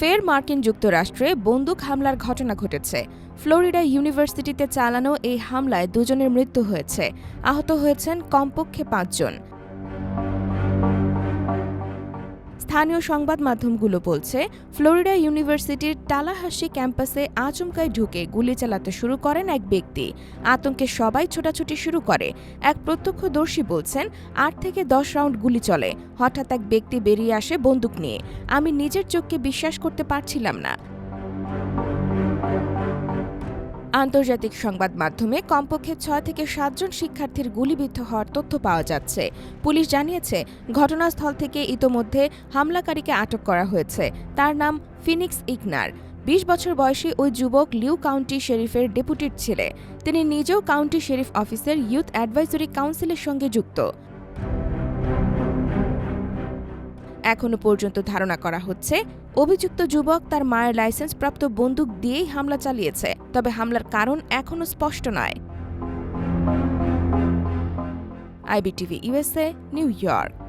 ফের মার্কিন যুক্তরাষ্ট্রে বন্দুক হামলার ঘটনা ঘটেছে। ফ্লোরিডা ইউনিভার্সিটিতে চালানো এই হামলায় দুজনের মৃত্যু হয়েছে। আহত হয়েছেন কমপক্ষে পাঁচজন। স্থানীয় সংবাদ মাধ্যমগুলো বলছে, ফ্লোরিডা ইউনিভার্সিটির টালাহাসি ক্যাম্পাসে আচমকায় ঢুকে গুলি চালাতে শুরু করেন এক ব্যক্তি। আতঙ্কে সবাই ছোটাছুটি শুরু করে। এক প্রত্যক্ষদর্শী বলছেন, আট থেকে দশ রাউন্ড গুলি চলে। হঠাৎ এক ব্যক্তি বেরিয়ে আসে বন্দুক নিয়ে। আমি নিজের চোখকে বিশ্বাস করতে পারছিলাম না। আন্তর্জাতিক সংবাদ মাধ্যমে কমপক্ষে ছয় থেকে সাতজন শিক্ষার্থীর গুলিবিদ্ধ হওয়ার তথ্য পাওয়া যাচ্ছে। পুলিশ জানিয়েছে, ঘটনাস্থল থেকে ইতোমধ্যে হামলাকারীকে আটক করা হয়েছে। তার নাম ফিনিক্স ইগনার। বিশ বছর বয়সী ওই যুবক লিউ কাউন্টি শেরিফের ডেপুটির ছেলে। তিনি নিজেও কাউন্টি শেরিফ অফিসের ইউথ অ্যাডভাইজরি কাউন্সিলের সঙ্গে যুক্ত। এখনও পর্যন্ত ধারণা করা হচ্ছে, অভিযুক্ত যুবক তার মায়ের লাইসেন্সপ্রাপ্ত বন্দুক দিয়েই হামলা চালিয়েছে, তবে হামলার কারণ এখনও স্পষ্ট নয়। IBTV USA New York.